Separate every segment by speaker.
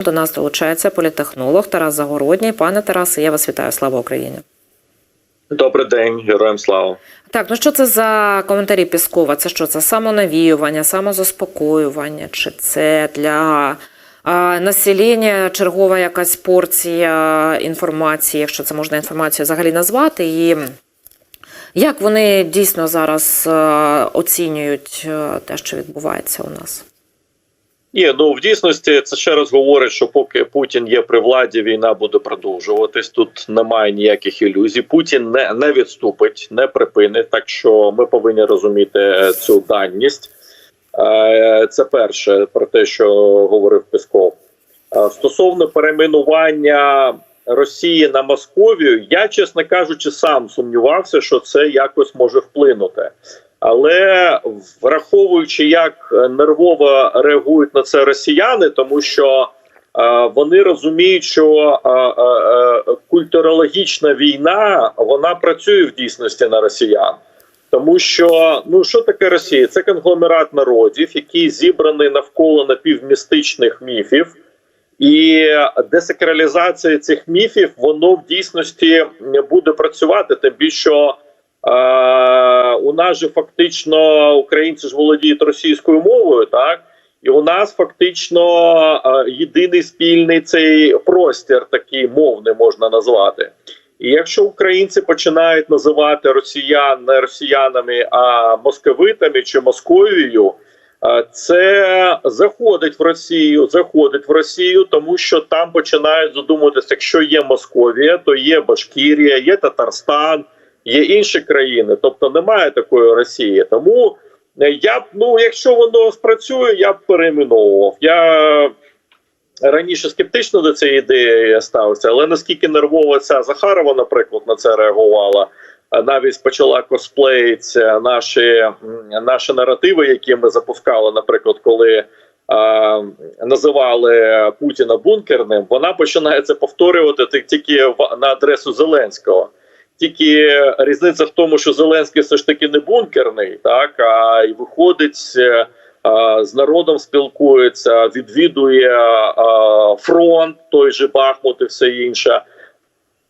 Speaker 1: До нас долучається політехнолог Тарас Загородній. Пане Тарасе, я вас вітаю. Слава Україні.
Speaker 2: Добрий день, героям слава.
Speaker 1: Так, ну що це за коментарі Піскова? Це що? Це самонавіювання, самозаспокоювання? Чи це для а, населення чергова якась порція інформації, якщо це можна інформацію взагалі назвати? І як вони дійсно зараз оцінюють те, що відбувається у нас?
Speaker 2: Ні, ну в дійсності це ще раз говорить, що поки Путін є при владі, війна буде продовжуватись. Тут немає ніяких ілюзій. Путін не, не відступить, не припинить. Так що ми повинні розуміти е, цю даність. Е, Це перше про те, що говорив Песков. Е, Стосовно перейменування Росії на Московію, я, чесно кажучи, сам сумнівався, що це якось може вплинути. Але враховуючи, як нервово реагують на це росіяни, тому що е, вони розуміють, що е, е, е, культурологічна війна вона працює в дійсності на росіян. Тому що ну що таке Росія? Це конгломерат народів, який зібраний навколо напівмістичних міфів, і десакралізація цих міфів воно в дійсності буде працювати. Тим більше е, у нас же фактично українці ж володіють російською мовою, так і у нас фактично е, єдиний спільний цей простір, такий мовний можна назвати. І якщо українці починають називати росіян не росіянами, а московитами чи Московією, е, це заходить в Росію, заходить в Росію, тому що там починають задумуватися, якщо є Московія, то є Башкірія, є Татарстан, є інші країни. Тобто немає такої Росії. Тому е, я б ну, якщо воно спрацює, я б перейменовував. Я раніше скептично до цієї ідеї ставився, але наскільки нервово ця Захарова, наприклад, на це реагувала, навіть почала косплеїти наші, наші наративи, які ми запускали, наприклад, коли. а, Називали Путіна бункерним, вона починає це повторювати тільки на адресу Зеленського. Тільки різниця в тому, що Зеленський все ж таки не бункерний, так а й виходить е, а, з народом спілкується, відвідує а, фронт, той же Бахмут і все інше.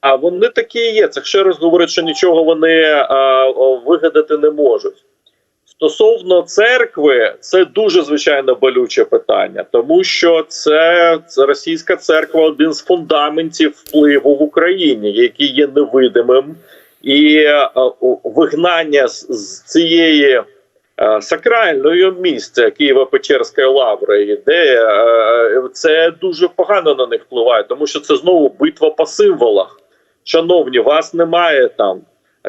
Speaker 2: А вони такі є. Це ще раз говорить, що нічого вони а, вигадати не можуть. Стосовно церкви, це дуже звичайно болюче питання, тому що це, це російська церква один з фундаментів впливу в Україні, який є невидимим, і е, вигнання з, з цієї е, сакральної місця Києво-Печерської лаври, де е, це дуже погано на них впливає, тому що це знову битва по символах. Шановні, вас немає там.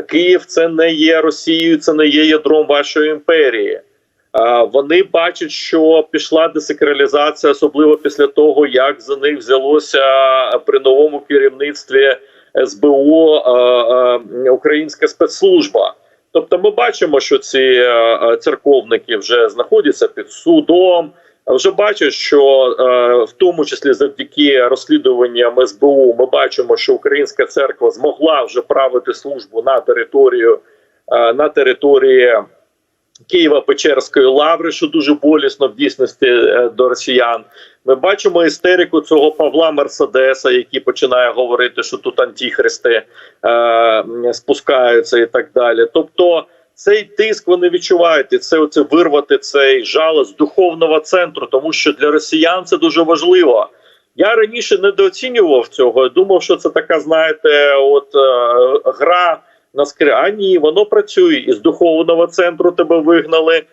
Speaker 2: Київ це не є Росією, це не є ядром вашої імперії. Вони бачать, що пішла десакралізація, особливо після того, як за них взялося при новому керівництві СБУ Українська спецслужба. Тобто, ми бачимо, що ці церковники вже знаходяться під судом. Вже бачать, що е, в тому числі завдяки розслідуванням СБУ, ми бачимо, що Українська церква змогла вже правити службу на територію е, на території Києва-Печерської лаври, що дуже болісно в дійсності е, до росіян. Ми бачимо істерику цього Павла Мерседеса, який починає говорити, що тут антихристи е, спускаються і так далі. Тобто. Цей тиск вони відчувають, і це оце вирвати цей жало з духовного центру, тому що для росіян це дуже важливо. Я раніше недооцінював цього. Думав, що це така, знаєте, от е, гра на скрі. А ні, воно працює із духовного центру. Тебе вигнали, е,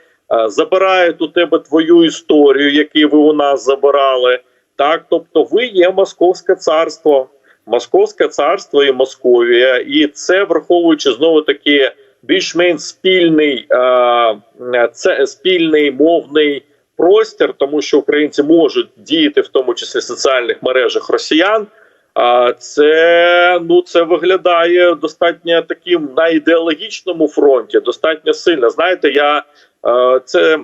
Speaker 2: забирають у тебе твою історію, яку ви у нас забирали. Так, тобто, ви є Московське царство, Московське царство і Московія, і це враховуючи знову таки більш-менш спільний е, це спільний мовний простір, тому що українці можуть діяти в тому числі в соціальних мережах росіян. А це ну це виглядає достатньо таким на ідеологічному фронті, достатньо сильно. Знаєте, я е, це,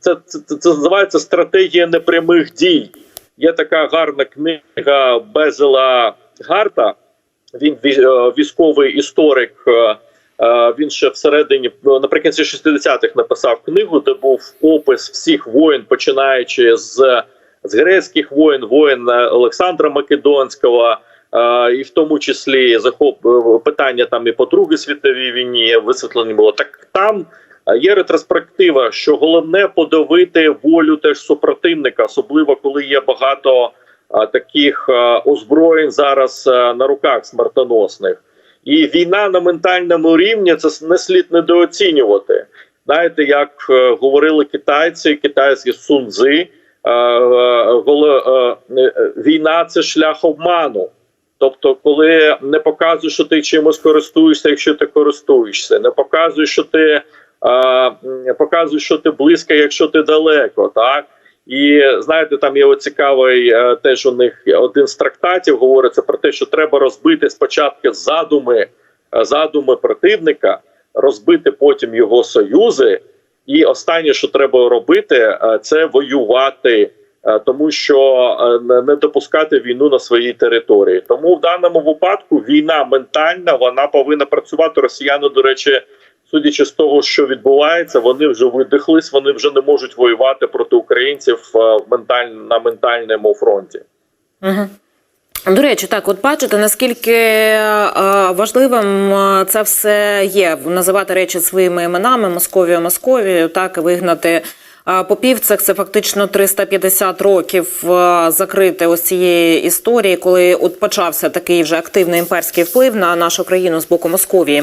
Speaker 2: це, це, це, це називається стратегія непрямих дій. Є така гарна книга Безела Гарта. Він вій- е, військовий історик. Е, Е, Він ще всередині ну, наприкінці 60-х написав книгу, де був опис всіх воєн, починаючи з з грецьких воєн, воєн е, Олександра Македонського, е, і в тому числі захоп е, питання там і по Другій світовій війні висвітлені було. Так там е, є ретроспектива, що головне подавити волю теж супротивника, особливо коли є багато е, таких е, озброєнь зараз е, на руках смертоносних. І війна на ментальному рівні це не слід недооцінювати. Знаєте, як е, говорили китайці, китайські сунзи, е, е, е, війна це шлях обману. Тобто, коли не показуєш, що ти чимось користуєшся, якщо ти користуєшся, не показуєш, що ти е, показуєш, що ти близько, якщо ти далеко, так. І знаєте, там є цікавий е, теж у них один з трактатів говориться про те, що треба розбити спочатку задуми, е, задуми противника, розбити потім його союзи. І останнє, що треба робити, е, це воювати, тому що не допускати війну на своїй території. Тому в даному випадку війна ментальна, вона повинна працювати. Росіяни, до речі, судячи з того, що відбувається, вони вже видихлись, вони вже не можуть воювати проти українців е, менталь... на ментальному фронті.
Speaker 1: Угу. До речі, так, от бачите, наскільки е, важливим е, це все є називати речі своїми іменами Московію, Московію, так і вигнати попівцях. Це фактично 350 років е, закрити ось цієї історії, коли от почався такий вже активний імперський вплив на нашу країну з боку Московії.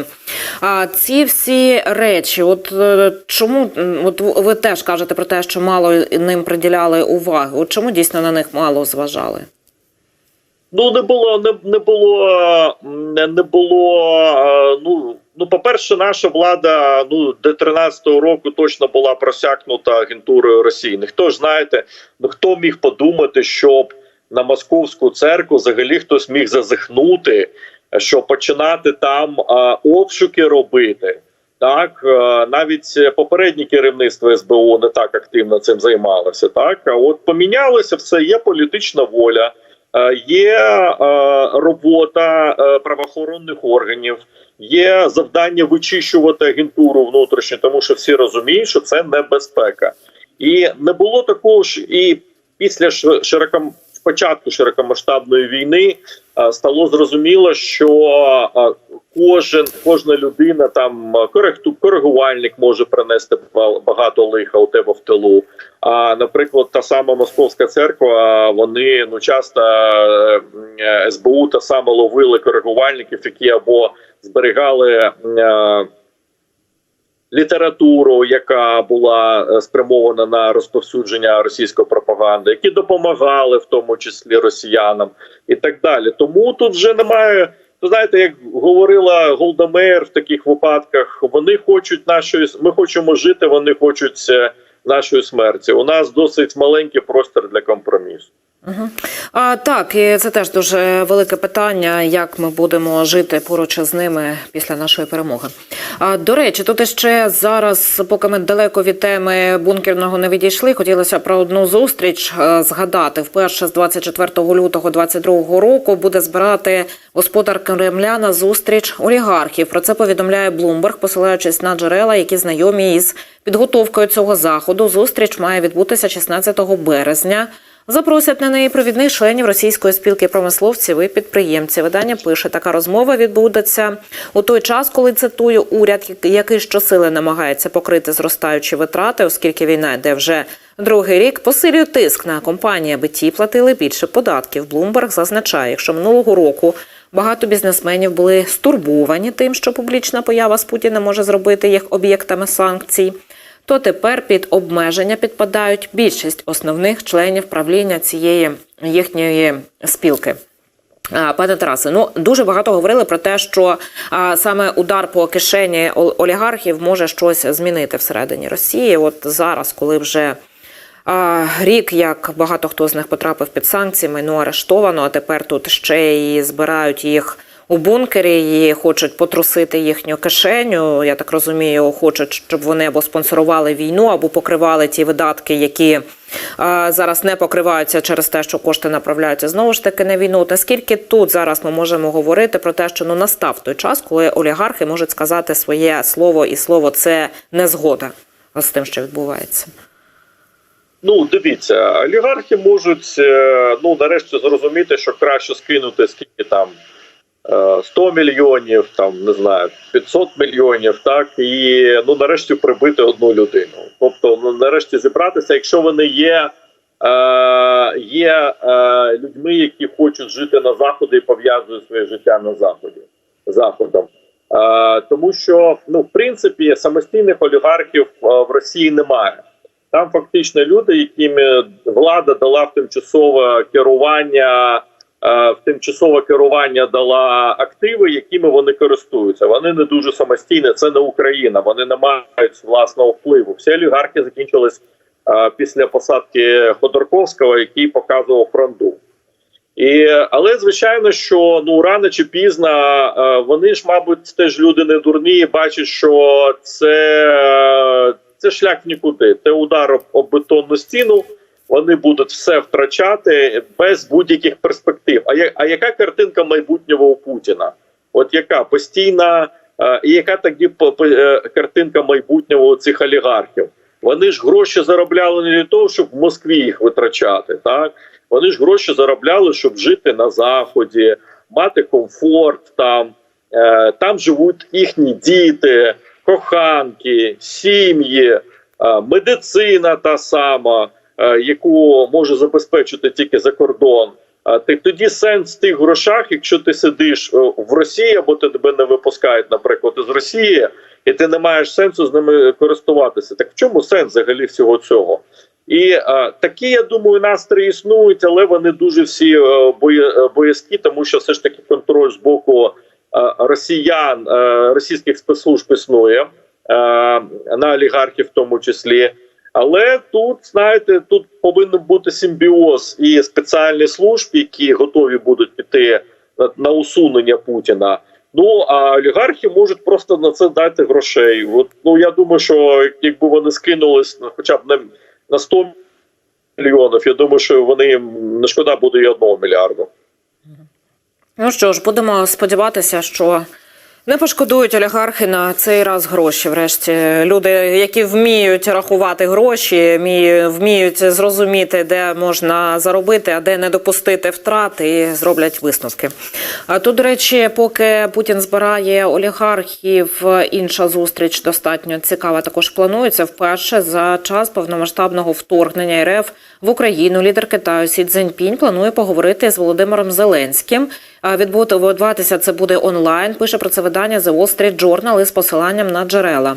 Speaker 1: А ці всі речі, от е, чому от ви теж кажете про те, що мало ним приділяли уваги? От чому дійсно на них мало зважали?
Speaker 2: Ну не було, не, не було, м, не було. е, Ну ну, по-перше, наша влада ну до 13-го року точно була просякнута агентурою Росії. Ніхто ж знаєте, ну хто міг подумати, щоб на московську церкву взагалі хтось міг зазихнути, що починати там е, обшуки робити. Так, навіть попереднє керівництво СБУ не так активно цим займалося. Так, а от помінялося все, є політична воля. Е, Є е, робота е, правоохоронних органів, є завдання вичищувати агентуру внутрішню, тому що всі розуміють, що це небезпека. І не було такого ж і після широком початку широкомасштабної війни стало зрозуміло, що кожен кожна людина там коригувальник може принести ба- багато лиха у тебе в тилу. А наприклад, та сама московська церква, вони ну часто е, е, СБУ та саме ловили коригувальників, які або зберігали. е, Літературу, яка була е, спрямована на розповсюдження російської пропаганди, які допомагали в тому числі росіянам, і так далі. Тому тут вже немає. Ви знаєте, як говорила Голда Меєр в таких випадках, вони хочуть нашої ми хочемо жити, вони хочуть е, нашої смерті. У нас досить маленький простір для компромісу.
Speaker 1: Угу. А, так, і це теж дуже велике питання, як ми будемо жити поруч з ними після нашої перемоги. А, до речі, тут ще зараз, поки ми далеко від теми бункерного не відійшли, хотілося про одну зустріч е, згадати. Вперше з 24 лютого 2022 року буде збирати господар Кремля на зустріч олігархів. Про це повідомляє Блумберг, посилаючись на джерела, які знайомі із підготовкою цього заходу. Зустріч має відбутися 16 березня. Запросять на неї провідних членів російської спілки промисловців і підприємців. Видання пише, така розмова відбудеться у той час, коли цитую уряд, який щосили намагається покрити зростаючі витрати, оскільки війна йде вже другий рік. Посилює тиск на компанії, аби ті платили більше податків. Блумберг зазначає, якщо минулого року. Багато бізнесменів були стурбовані тим, що публічна поява з Путіна може зробити їх об'єктами санкцій то тепер під обмеження підпадають більшість основних членів правління цієї їхньої спілки. Пане Тарасе, ну дуже багато говорили про те, що а, саме удар по кишені олігархів може щось змінити всередині Росії. От зараз, коли вже а, рік, як багато хто з них потрапив під санкції, майно арештовано, а тепер тут ще і збирають їх у бункері і хочуть потрусити їхню кишеню. Я так розумію, хочуть, щоб вони або спонсорували війну, або покривали ті видатки, які а, зараз не покриваються через те, що кошти направляються знову ж таки на війну. Наскільки тут зараз ми можемо говорити про те, що ну настав той час, коли олігархи можуть сказати своє слово, і слово це не згода з тим, що відбувається.
Speaker 2: Ну, дивіться, олігархи можуть е, ну нарешті зрозуміти, що краще скинути скільки там е, 100 мільйонів, там не знаю, 500 мільйонів, так і ну нарешті прибити одну людину. Тобто, ну нарешті зібратися, якщо вони є. Е, є е, людьми, які хочуть жити на заході і пов'язують своє життя на заході заходом. Е, тому що ну в принципі самостійних олігархів е, в Росії немає. Там фактично люди, яким е, влада дала в тимчасове керування, е, в тимчасове керування дала активи, якими вони користуються. Вони не дуже самостійні. Це не Україна. Вони не мають власного впливу. Всі олігархи закінчились е, після посадки Ходорковського, який показував фронту. І, але звичайно, що ну рано чи пізно е, вони ж, мабуть, теж люди не дурні, бачать, що це, е, це шлях нікуди. Це удар об, об бетонну стіну. Вони будуть все втрачати без будь-яких перспектив. А, я, а яка картинка майбутнього у Путіна? От яка постійна, е, і яка тоді е, картинка майбутнього у цих олігархів? Вони ж гроші заробляли не для того, щоб в Москві їх витрачати, так вони ж гроші заробляли, щоб жити на заході, мати комфорт там. Е, там живуть їхні діти, коханки, сім'ї, медицина та сама, яку може забезпечити тільки за кордон. А ти тоді сенс в тих грошах, якщо ти сидиш е, в Росії або ти тебе не випускають, наприклад, із Росії, і ти не маєш сенсу з ними користуватися. Так в чому сенс взагалі всього цього? І е, такі, я думаю, настрої існують, але вони дуже всі е, е, боязкі, тому що все ж таки контроль з боку е, росіян, е, російських спецслужб існує е, на олігархів, в тому числі. Але тут, знаєте, тут повинен бути симбіоз і спеціальних служб, які готові будуть піти на, на усунення Путіна. Ну а олігархи можуть просто на це дати грошей. От ну я думаю, що якби вони скинулись ну, хоча б на, на 100 мільйонів, я думаю, що вони не шкода буде і одного мільярду.
Speaker 1: Ну що ж, будемо сподіватися, що не пошкодують олігархи на цей раз гроші. Врешті люди, які вміють рахувати гроші, вмію- вміють зрозуміти, де можна заробити, а де не допустити втрат, і зроблять висновки. А тут, до речі, поки Путін збирає олігархів, інша зустріч достатньо цікава. Також планується вперше за час повномасштабного вторгнення РФ в Україну. Лідер Китаю Сі Цзіньпінь планує поговорити з Володимиром Зеленським. А Відбуватися це буде онлайн. Пише про це видання The Wall Street Journal із посиланням на джерела.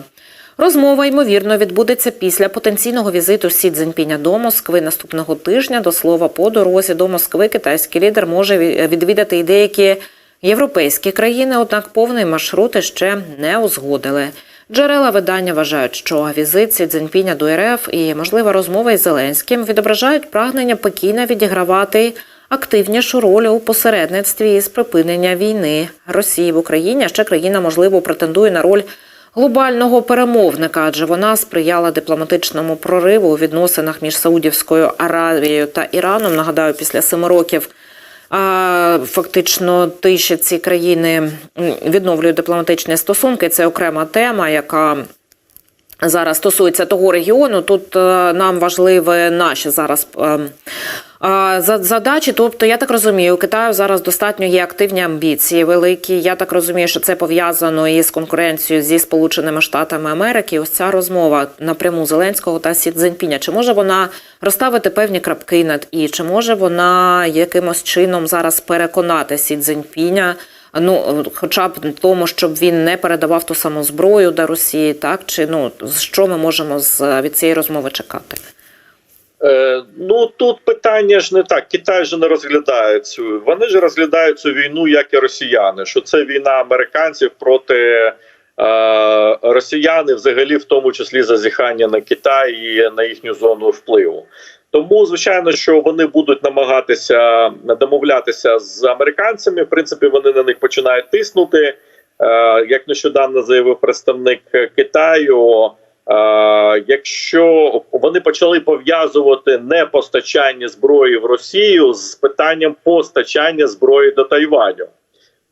Speaker 1: Розмова ймовірно відбудеться після потенційного візиту Сі Цзіньпіня до Москви наступного тижня. До слова, по дорозі до Москви китайський лідер може відвідати і деякі європейські країни, однак повний маршрут ще не узгодили. Джерела видання вважають, що візит Сі Цзіньпіня до РФ і можлива розмова із Зеленським відображають прагнення Пекіна відігравати активнішу роль у посередництві із припинення війни Росії в Україні. Ще країна можливо претендує на роль глобального перемовника, адже вона сприяла дипломатичному прориву у відносинах між Саудівською Аравією та Іраном. Нагадаю, після семи років. А фактично тиші ці країни відновлюють дипломатичні стосунки. Це окрема тема, яка зараз стосується того регіону. Тут е, нам важливі наші зараз. ем, за- Задачі, тобто, я так розумію, у Китаю зараз достатньо є активні амбіції великі. Я так розумію, що це пов'язано із конкуренцією зі Сполученими Штатами Америки. Ось ця розмова напряму Зеленського та Сі Цзіньпіня. Чи може вона розставити певні крапки над і? Чи може вона якимось чином зараз переконати Сі Цзіньпіня? Ну, хоча б тому, щоб він не передавав ту саму зброю до Росії, так чи ну що ми можемо з від цієї розмови чекати?
Speaker 2: Е, ну тут питання ж не так. Китай же не розглядає цю. Вони ж розглядають цю війну, як і росіяни. Що це війна американців проти е, росіян, взагалі, в тому числі зазіхання на Китай і на їхню зону впливу. Тому, звичайно, що вони будуть намагатися домовлятися з американцями. В принципі, вони на них починають тиснути. Е, як нещодавно заявив представник Китаю. Е, якщо вони почали пов'язувати не постачання зброї в Росію з питанням постачання зброї до Тайваню.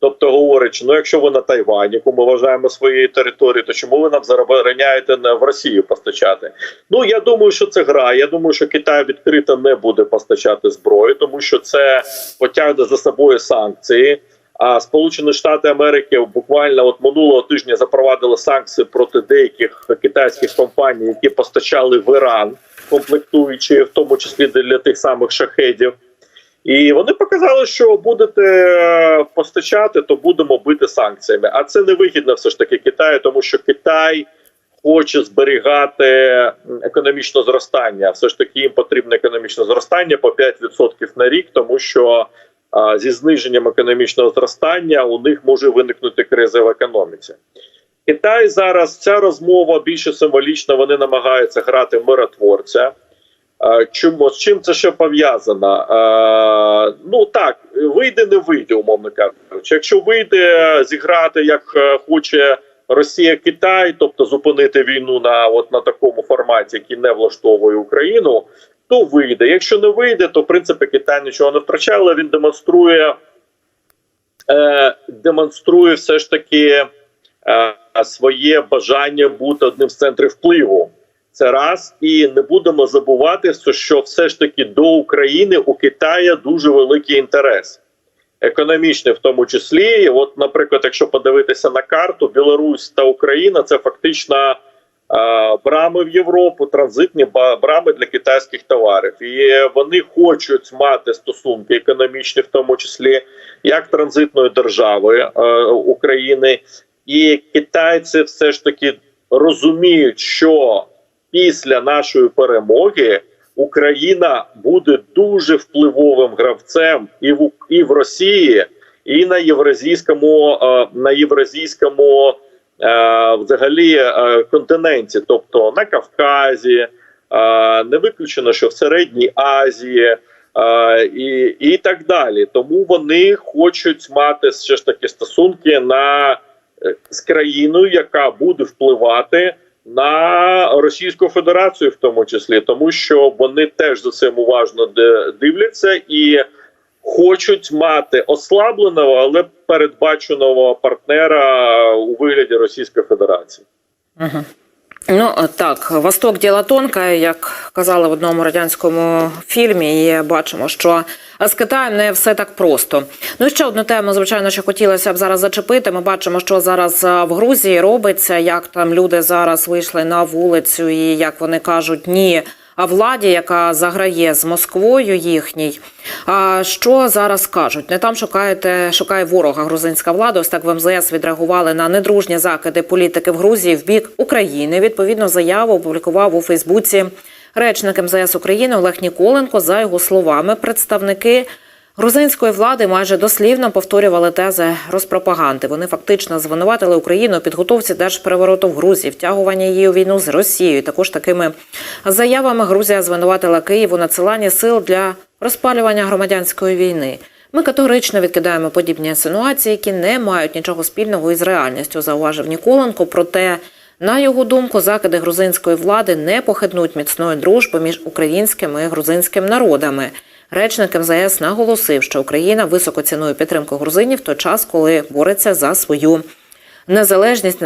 Speaker 2: Тобто говорить, ну якщо ви на Тайвані, яку ми вважаємо своєю територією, то чому ви нам забороняєте в Росію постачати? Ну я думаю, що це гра. Я думаю, що Китай відкрито не буде постачати зброю, тому що це потягне за собою санкції. А Сполучені Штати Америки буквально от минулого тижня запровадили санкції проти деяких китайських компаній, які постачали в Іран комплектуючі, в тому числі для тих самих шахедів. І вони показали, що будете е, постачати, то будемо бити санкціями. А це не вигідно все ж таки Китаю, тому що Китай хоче зберігати економічне зростання. Все ж таки їм потрібне економічне зростання по 5% на рік, тому що а, зі зниженням економічного зростання у них може виникнути криза в економіці. Китай зараз ця розмова більше символічна. Вони намагаються грати миротворця. Чому з чим це ще пов'язано? Ну так, вийде, не вийде, умовно кажучи. Якщо вийде зіграти, як е, хоче Росія Китай, тобто зупинити війну на от на такому форматі, який не влаштовує Україну, то вийде. Якщо не вийде, то в принципі Китай нічого не втрачає, але він демонструє, е, демонструє все ж таки е, своє бажання бути одним з центрів впливу. Це раз, і не будемо забувати, що все ж таки до України у Китаї дуже великий інтерес, економічний в тому числі. От, наприклад, якщо подивитися на карту, Білорусь та Україна це фактично е, брами в Європу, транзитні брами для китайських товарів. І вони хочуть мати стосунки економічні, в тому числі як транзитної держави е, України, і китайці все ж таки розуміють, що після нашої перемоги Україна буде дуже впливовим гравцем і в і в Росії, і на євразійському е, на євразійському е, взагалі е, континенті, тобто на Кавказі, не виключено, що в Середній Азії. І, і так далі, тому вони хочуть мати все ж таки стосунки на з країною, яка буде впливати на Російську Федерацію, в тому числі, тому що вони теж за цим уважно дивляться і хочуть мати ослабленого, але передбаченого партнера у вигляді Російської Федерації.
Speaker 1: Угу. Ну так, Восток діла тонка, як казали в одному радянському фільмі, і бачимо, що з Китаєм не все так просто. Ну і ще одну тему, звичайно, що хотілося б зараз зачепити. Ми бачимо, що зараз в Грузії робиться, як там люди зараз вийшли на вулицю, і як вони кажуть, ні. Владі, яка заграє з Москвою їхній, а що зараз кажуть? Не там шукаєте, шукає ворога грузинська влада. Ось так в МЗС відреагували на недружні закиди політики в Грузії в бік України. Відповідно, заяву опублікував у Фейсбуці речник МЗС України Олег Ніколенко. За його словами, представники грузинської влади майже дослівно повторювали тези розпропаганди. Вони фактично звинуватили Україну у підготовці держперевороту в Грузії, втягування її у війну з Росією. Також такими заявами Грузія звинуватила Київ у надсиланні сил для розпалювання громадянської війни. Ми категорично відкидаємо подібні інсинуації, які не мають нічого спільного із реальністю, зауважив Ніколенко. Проте, на його думку, закиди грузинської влади не похитнуть міцної дружби між українським і грузинським народами. Речник МЗС наголосив, що Україна високо цінує підтримку грузинів в той час, коли бореться за свою незалежність.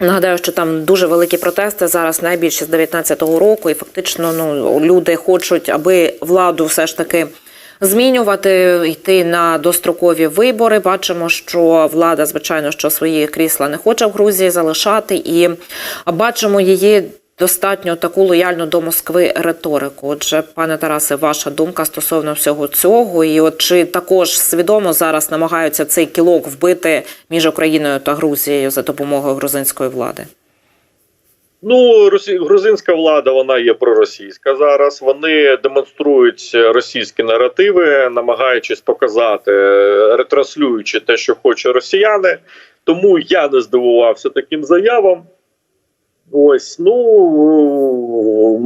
Speaker 1: Нагадаю, що там дуже великі протести зараз найбільше з 19-го року, і фактично ну люди хочуть, аби владу все ж таки змінювати, йти на дострокові вибори. Бачимо, що влада, звичайно, що свої крісла не хоче в Грузії залишати, і бачимо її. Достатньо таку лояльну до Москви риторику. Отже, пане Тарасе, ваша думка стосовно всього цього, і от чи також свідомо зараз намагаються цей кілок вбити між Україною та Грузією за допомогою грузинської влади?
Speaker 2: Ну, росі... грузинська влада вона є проросійська зараз. Вони демонструють російські наративи, намагаючись показати, ретранслюючи те, що хоче росіяни. Тому я не здивувався таким заявам. Ось, ну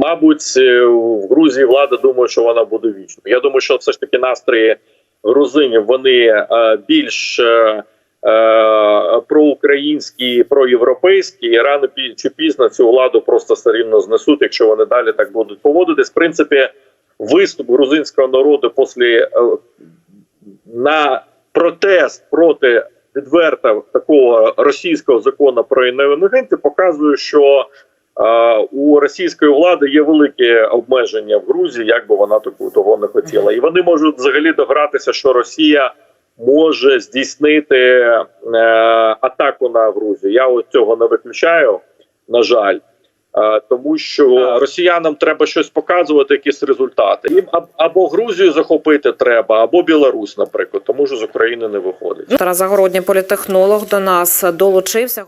Speaker 2: мабуть, в Грузії влада думає, що вона буде вічно. Я думаю, що все ж таки настрої грузинів вони е, більш е, проукраїнські, проєвропейські, і рано чи пізно цю владу просто все рівно знесуть, якщо вони далі так будуть поводитись. В принципі, виступ грузинського народу після е, на протест. проти відверто такого російського закону про інагенти показує, що е, у російської влади є великі обмеження в Грузії, як би вона таку того не хотіла, і вони можуть взагалі догратися, що Росія може здійснити е, атаку на Грузію. Я от цього не виключаю, на жаль. Е, Тому що росіянам треба щось показувати, якісь результати. Їм або Грузію захопити треба, або Білорусь, наприклад, тому що з України не виходить.
Speaker 1: Тарас Загородній політехнолог до нас долучився.